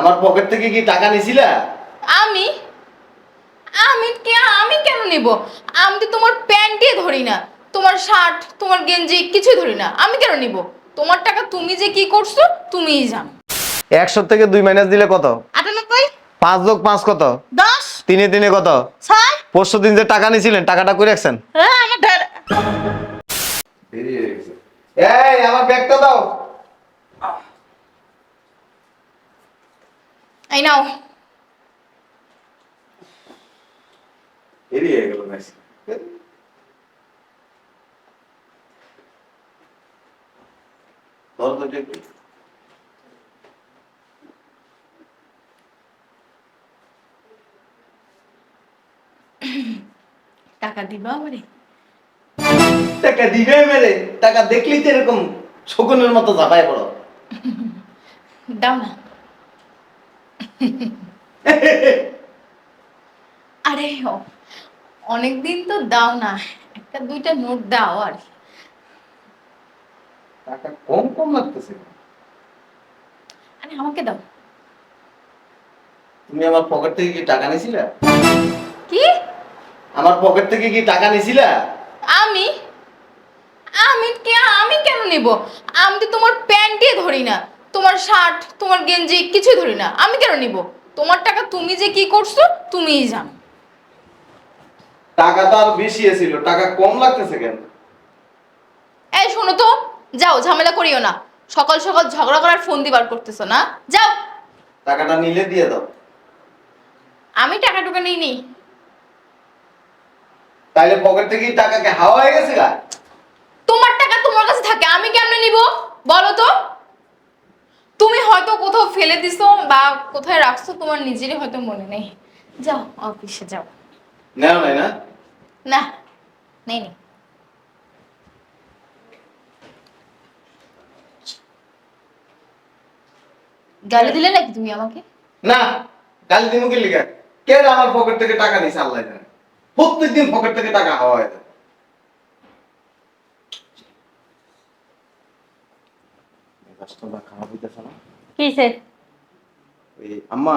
আমার পকেট থেকে কি টাকা নিছিলা? আমি? আমি কে আমি কেন নিব? আমি তো তোমার প্যান্টই ধরি না। তোমার শার্ট তোমার গেঞ্জি কিছুই ধরি না। আমি কেন নিব? তোমার টাকা তুমি যে কি করছ তুমিই জানো। একশো থেকে দুই মাইনাস দিলে কত? আটানব্বই? পাঁচ যোগ পাঁচ কত? দশ? তিনে তিনে কত? ছয়? পরশু দিন যে টাকা নিছিলেন টাকাটা করে রাখছেন? হ্যাঁ আমার এই আমার ব্যাগটা দাও। এই নাও এড়িয়ে গেল মেসি টাকা দিবা আমারে? টাকা দিবে মেরে টাকা দেখলেই তো এরকম শকুনের মতো ঝাঁপায় পড়ো। দাও না। আরে অনেক দিন তো দাও না একটা দুইটা নোট দাও আর টাকা কম কম লাগতেছে আরে আমাকে দাও। তুমি আমার পকেট থেকে কি টাকা নিছিলা? কি? আমার পকেট থেকে কি টাকা নিছিলা? আমি? আমি কে আমি কেন নিব? আমি তো তোমার প্যান্টই ধরি না। তোমার শার্ট তোমার গেঞ্জি কিছুই ধরি না। আমি কেন নিব? তোমার টাকা তুমি যে কি করছ তুমিই জানো। টাকা তো আর বেশি ছিল টাকা কম লাগতেছে কেন? এই শোনো তো যাও ঝামেলা করিও না। সকাল সকাল ঝগড়া করার ফোন দিবার করতেছো না? যাও। টাকাটা নিলে দিয়ে দাও। আমি টাকা টুকা নিই নি তাইলে পকেট থেকে টাকা টাকাকে হাওয়া হয়ে গেছে গা? তোমার টাকা তোমার কাছে থাকে আমি কেমনে নিব? বলো তো। তুমি হয়তো কোথাও ফেলে দিছো বা কোথায় রাখছো তোমার নিজেরই হয়তো মনে নেই। যাও অফিসে যাও। নেও নাই না? না নেই নি। গালি দিলে নাকি তুমি আমাকে? না কাল দিমুকে লিখা কে আমার পকেট থেকে টাকা নিছে আল্লাহ জানে। প্রত্যেকদিন পকেট থেকে টাকা হয়ে কাস্টমার খারাপ হইতেছে না? কিসে ওই আম্মা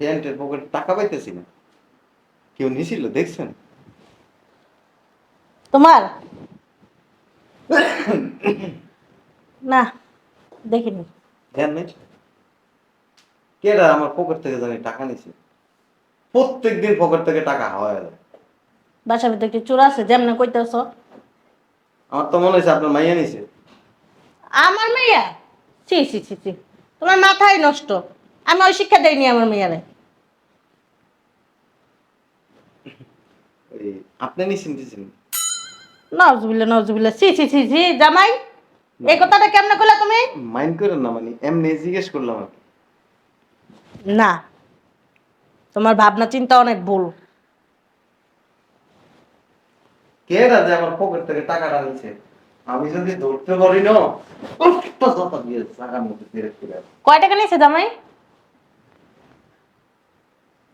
প্যান্টের পকেটে টাকা পাইতেছি না। কেউ নিছিল দেখছেন? তোমার? না দেখিনি। ধ্যান নেই? কেডা আমার পকেট থেকে জানি টাকা নিছে? প্রত্যেকদিন পকেট থেকে টাকা হাওয়া যায়। বাসার ভিতরে কি চোর আছে? যেমন কইতেছ। আমার তো মনে হয়েছে আপনার মাইয়া নিছে। আমার মেয়া? ছি ছি ছি ছি। তোমার মাথাই নষ্ট। আমি ওই শিক্ষা দেইনি আমার মেয়ারে। আপনি নিছেন দিছেন নজবিল্লা নজবিল্লা। ছি ছি ছি ছি জামাই এই কথাটা কেমনে কইলা তুমি? মাইন্ড করেন না মানে এমনি জিজ্ঞেস করলাম আর কি। না। তোমার ভাবনা চিন্তা অনেক ভুল। আমার পকেট থেকে টাকাটা নিছে আমি যদি ধরতে পারি না। কয় টাকা নিয়েছে জামাই?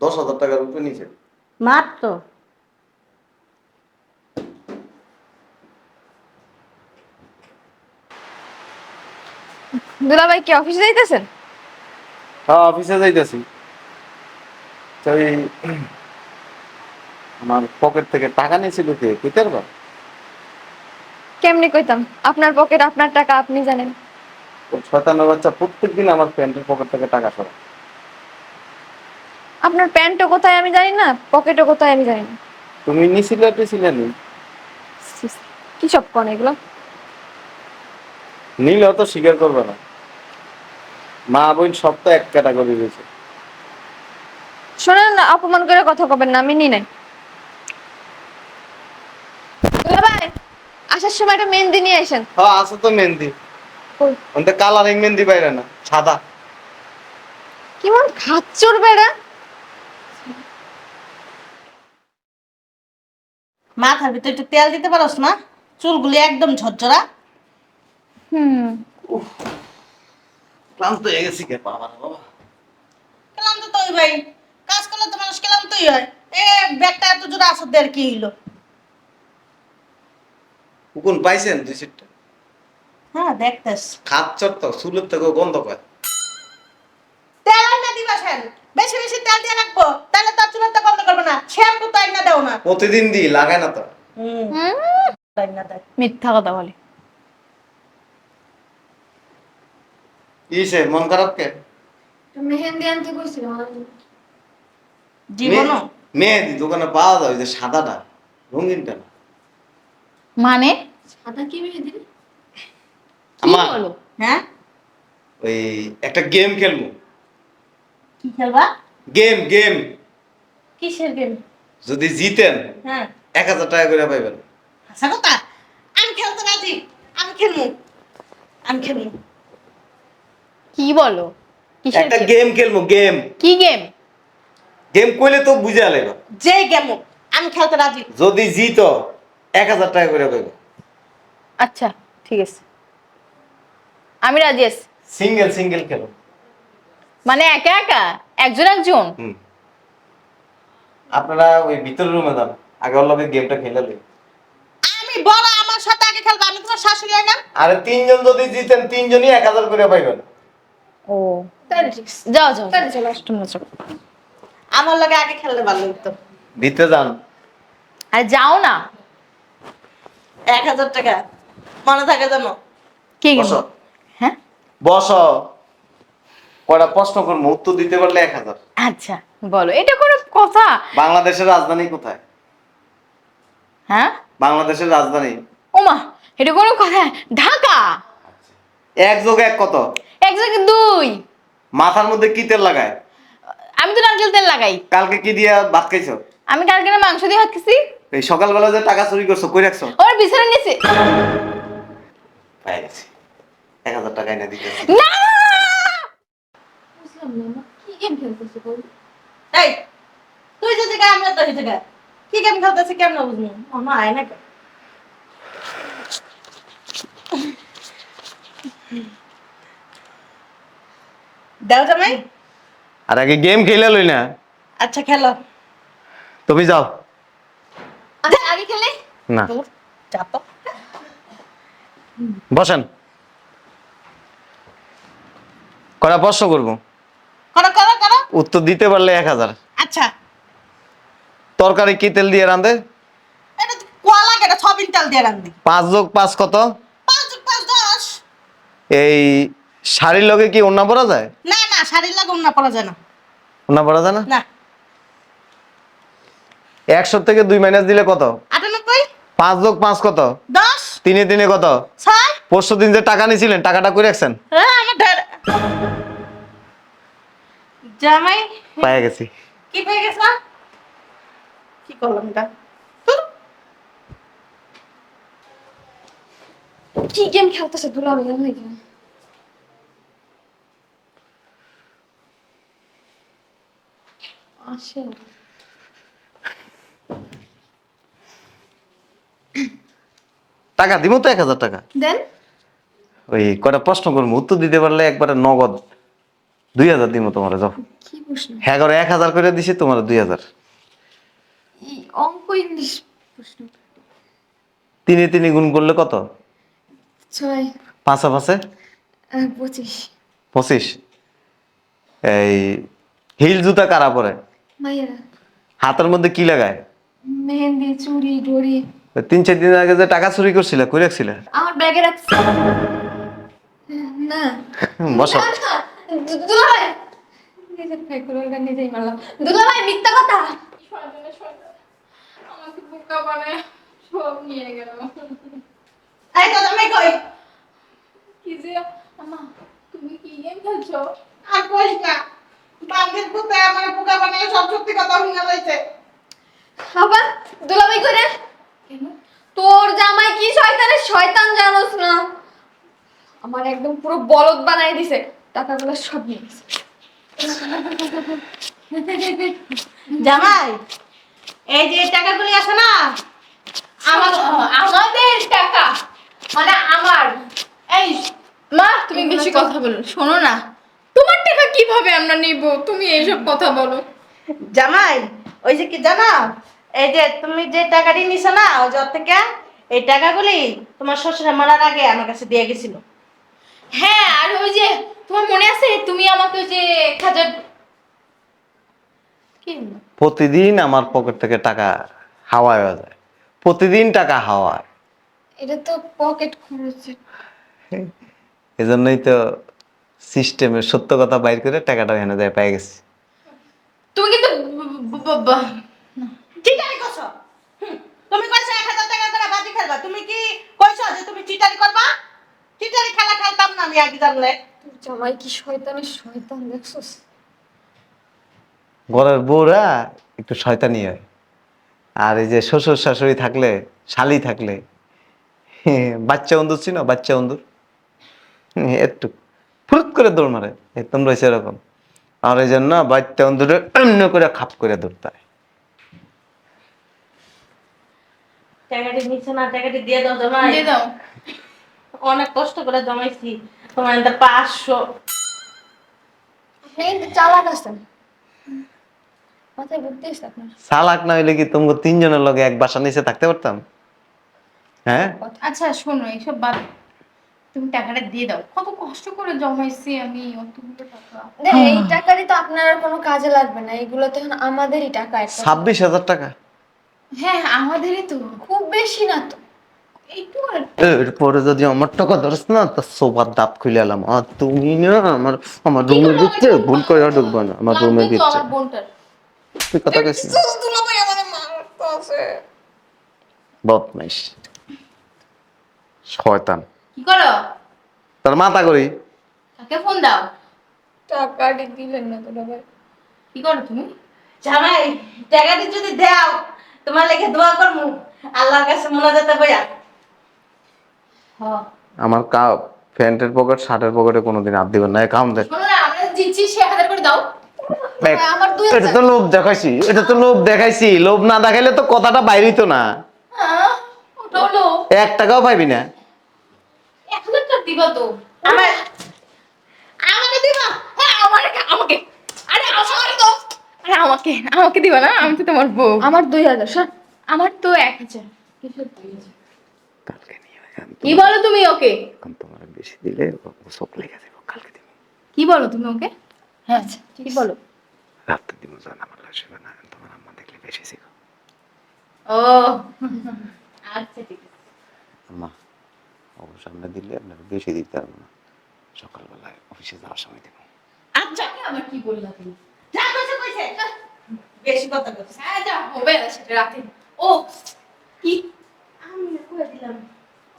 দশ হাজার টাকার উপরে নিছে মাত্র? দুলাভাই কি অফিসে যাইতেছেন? হ্যাঁ অফিসে যাইতেছি। তো আমার পকেট থেকে টাকা নিয়েছিল কে? বা কেমনি কইতাম? আপনার পকেট আপনার টাকা আপনি জানেন। ওই শয়তান বাচ্চা প্রত্যেকদিন আমার প্যান্টের পকেট থেকে টাকা সরা আপনার প্যান্টও কোথায় আমি জানি না পকেটও কোথায় আমি জানি না। তুমি নিছিলে টিছিলে নি? কি সব কোন এগুলো? নিলেও তো স্বীকার করবে না। মা বোন সব তো এক ক্যাটাগরি রয়েছে শোনেন না অপমান করে কথা কবেন না আমি নি নাই দুলাভাই আসার সময় একটা মেহেন্দি নিয়ে আসেন। হ্যাঁ আছে তো মেহেন্দি? ওনতে কালারিং মেহেন্দি বাইরে না সাদা। কেমন খাচ্চর বেড়া। মাথার ভিতরে একটু তেল দিতে পারোস না? চুলগুলি একদম ঝরঝরা। হুম। ক্লান্ত হয়ে গেছি কে বাবা বাবা। ক্লান্ত তো ভাই। কাজ করলে তো মানুষ ক্লান্তই হয়। এ ব্যাগটা এত জোরে আসর কি হইল? কুকুন পাইছেন দুই সিটটা? হ্যাঁ দেখতেস খাচ্ছর তো চুলের থেকে গন্ধ পায়। তেল কেন বেশি বেশি তেল দিয়ে রাখব তাহলে তার চুলাতে বন্ধ করবে না। শ্যাম্পু তো আইনা দাও না। প্রতিদিন দিই লাগায় না তো। হুম। আইনা দেয় মিথ্যা কথা বলে। ইসে মন খারাপ কে? মেহেন্দি আনতে কইছিল জীবনও? মে- মেহেদি দোকানে পাওয়া যায় ওই যে সাদাটা রঙিনটা না। মানে? সাদা কি মেহেন্দি কি আমার বলো? হ্যাঁ? ওই একটা গেম খেলব। কি খেলবা? Game game. কিসের গেম? যদি জিতেন হ্যাঁ। এক হাজার টাকা করে পাইবেন। আচ্ছা কথা। আমি খেলতে রাজি। আমি খেলব। আমি খেলব। কি বলো? একটা গেম? খেলব গেম। কি গেম? গেম কইলে তো বুঝা আলেবা যে গেম আমি খেলতে রাজি। যদি জিত এক হাজার টাকা করে পাইবে। আচ্ছা ঠিক আছে। আমি রাজি আছি। সিঙ্গেল সিঙ্গেল খেলো মানে একা একা? একজন একজন? আপনারা ওই ভিতর রুমে যান। আগে ওর লগে গেমটা খেলে লই আমি বড় আমার সাথে আগে খেলব। আমি তোমার শাশুড়ি হয় না? আরে তিনজন যদি জিতেন তিনজনই এক হাজার করে পাইবেন। ও। তাহলে ঠিক যাও যাও। তাহলে চলো। আসো। তোমরা চলো। আমার লগে আগে খেললে ভালো হতো ভিতরে যান। আরে যাও না। এক হাজার টাকা। মনে থাকে জানো? কি? বসো। হ্যাঁ? বস। কয়টা প্রশ্ন করব? উত্তর দিতে পারলে এক হাজার। আচ্ছা বলো। এটা কোনো কথা? বাংলাদেশের রাজধানী কোথায়? হ্যাঁ? বাংলাদেশের রাজধানী। ওমা এটা কোনো কথা? ঢাকা? এক যোগ এক কত? এক জায়গায় দুই। মাথার মধ্যে কি তেল লাগায়? আমি তো নারকেল তেল লাগাই। কালকে কি দিয়া ভাত খাইছো? আমি কালকে মাংস দিয়ে ভাত খেছি এই সকালবেলা যে টাকা চুরি করছ কই রাখছো? ওর বিছানা নিচে। পাই গেছি। এক হাজার টাকা এনে দিতেছি না! বুঝলাম না কি গেম খেলতেছে বল? এই তুই যে জায়গায় আমরা তো এই জায়গায়। কি গেম খেলতেছে কেমন বুঝব? মনে হয় না? দাও জামাই। আর আগে গেম খেলে লই না আচ্ছা খেলো। তুমি যাও। আগে খেলে? না। চাপো। বসেন। কটা প্রশ্ন করব? করো করো করো। উত্তর দিতে পারলে এক হাজার। আচ্ছা। তরকারি কি তেল দিয়ে রাঁধে? এটা দিয়ে রাখবি পাঁচ যোগ পাঁচ কত? পাঁচ যোগ পাঁচ দশ। এই শাড়ির লগে কি ওন্না পরা যায়? না না শাড়ির লাগে অন্য পরা যায় না। ওন্না পরা যায় না? না। একশো থেকে দুই মাইনাস দিলে কত? আটানব্বই। পাঁচ যোগ পাঁচ কত? দশ। তিনে তিনে কত? ছয়। পরশু দিন যে টাকা নিয়েছিলেন টাকাটা করে রাখছেন? হ্যাঁ জামাই। গেছি। কি পেয়ে গেছ? কি করলাম এটা? কি গেম খেলতেছে? দুলা ভাই আমি কি আসে টাকা দিব তো এক হাজার টাকা। দেন। ওই কটা প্রশ্ন করব উত্তর দিতে পারলে একবারে নগদ দুই হাজার দিব তোমার যাও। কি প্রশ্ন? হ্যাঁ করে এক হাজার করে দিছি তোমার দুই হাজার। অঙ্ক ইংলিশ প্রশ্ন। তিনে তিনে গুণ করলে কত? ছয়। পাঁচা পাঁচে? পঁচিশ। পঁচিশ। এই হিল জুতা কারা পরে? হাতের মধ্যে কি লাগায়? মেহেন্দি চুড়ি ঘড়ি তিন চার দিন আগে যে টাকা চুরি করছিল কই রাখছিলে? আমার ব্যাগে রাখছি। না। বসো না, না, দুলা ভাই নিজের নিজেই মারলাম। মিথ্যা কথা। শয়তানে শয়তান। আমাকে বোকা বানায় সব নিয়ে গেল। এই তো জামাই কই? কি যে আমা তুমি কি গেম খেলছো? আর কইস না। বান্ধের পুতে আমার পোকা বানায় সব সত্যি কথা লইছে। আবার দুলাভাই করে তোর জামাই কি শয়তানের শয়তান জানোস না। আমার একদম পুরো বলদ বানাই দিছে। টাকাগুলো সব নিয়ে গেছে। জামাই এই যে টাকাগুলি আছে না আমার আমাদের টাকা মানে আমার এই মা তুমি বেশি কথা বলো। শোনো না। তোমার টাকা কীভাবে আমরা নিব? তুমি এইসব কথা বলো। জামাই ওই যে কি জানো এই যে তুমি যে টাকাটি নিছো না ওই যে থেকে এই টাকাগুলি তোমার শ্বশুরে মারার আগে আমার কাছে দিয়ে গেছিল। হ্যাঁ আর ওই যে তোমার মনে আছে? তুমি আমাকে ওই যে এক হাজার প্রতিদিন আমার পকেট থেকে টাকা হাওয়ায় হয়ে যায়। প্রতিদিন টাকা হাওয়ায়। এটা তো পকেট খরচের এজন্যই তো সিস্টেমের সত্য কথা বাইর করে টাকাটা এনে দেয় পেয়ে গেছি। তুমি কিন্তু তুমি কইছো এক হাজার টাকা করে বাজি খেলবা? তুমি কি কইছো যে তুমি চিটারি করবা? চিটারি খেলা খেলতাম না আমি আগে জানলে। জামাই কি শয়তানের শয়তান দেখছস? ঘরের বউরা একটু শয়তানি হয়। আর এই যে শ্বশুর শাশুড়ি থাকলে শালি থাকলে বাচ্চা অন্দুর ছিল বাচ্চা অন্দুর একটু ফুরুত করে দৌড় মারে। তোমরা এরকম আর এই জন্য বাচ্চা অন্দুরে অন্য করে খাপ করে দৌড়তে হয় টাকাটি নিচ্ছে না টাকাটি দিয়ে দাও জমাই। দিয়ে দাও। অনেক কষ্ট করে জমাইছি। তোমার এটা পাঁচশো। চালাক আছেন মাথায় বুদ্ধি আছে আপনার। সালাক না হইলে কি তোমাকে তিনজনের লগে এক বাসা নিচে থাকতে পারতাম? হ্যাঁ? আচ্ছা শোনো এইসব বাদ। তুমি টাকাটা দিয়ে দাও। কত কষ্ট করে জমাইছি আমি অতগুলো টাকা। এই টাকারই তো আপনার কোনো কাজে লাগবে না। এগুলো তো এখন আমাদেরই টাকা। ছাব্বিশ হাজার টাকা। হ্যাঁ আমাদেরই তো খুব বেশি না তো। একটু আর এরপরে যদি আমার টাকা ধরস না তো সোফার দাঁত খুলে এলাম। আর তুমি না আমার আমার রুমে ঢুকতে ভুল করে ঢুকবো না আমার রুমে লাগবে তো দিচ্ছে আমার বোনটার। তুই কথা কইছিস? বদমাইশ। শয়তান। কি করো? তার মাথা করি। কাকে ফোন দাও? টাকাটি দিলেন না দুলাভাই কি করো তুমি? জামাই টাকাটি যদি দাও তোমার লেগে দোয়া করব আল্লাহর কাছে মোনাজাতে বইয়া। হ্যাঁ আমার কা প্যান্টের পকেট শার্টের পকেটে কোনোদিন হাত দিবেন না। কাম দেখ। শোনো না আমরা দিচ্ছি সে হাজার করে দাও। এটা তো লোভ দেখাইছি এটা তো লোভ দেখাইছি। লোভ না দেখাইলে তো কথাটা বাইরেই তো না। হ্যাঁ ওটা হলো এক টাকাও পাইবি না। দিবা তো। আমার আমাকে দিবা? হ্যাঁ আমাকে আমাকে। আরে আমার তো আরে আমাকে আমাকে দিবা না? আমি তো তোমার বউ। আমার দুই হাজার আমার তো এক হাজার? কালকে নিয়ে কি বলো তুমি ওকে? এখন তোমার বেশি দিলে ও চোখ লেগে যাবে কালকে দিবি। কি বলো তুমি ওকে? হ্যাঁ কি বলো? রাত্রে দিব জান আমার লাগবে না তোমার আম্মা দেখলে বেশি ছিল। ও আচ্ছা ঠিক আছে। আম্মা অবশ্য সামনে দিলে আপনার বেশি দিতে পারব না। সকালবেলায় অফিসে যাওয়ার সময় দেবো। আচ্ছা আবার কি বললা তুমি? যা কইছে বেশি কথা কইছে হ্যাঁ যা হবে না সেটা রাতে ও কি? আমি না কই দিলাম।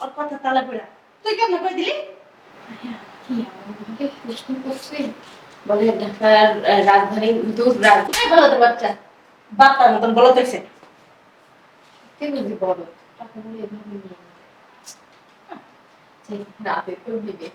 ওর কথা তালা পড়া। তুই কেমন কই দিলি? কি আমাকে প্রশ্ন করছে? বলে ঢাকার রাজধানী দূর রাজধানী বলো তো বাচ্চা। মতন বলো কে বুঝি বলো। টাকা বলে। এভাবে নিয়ে রাতে তো দিবে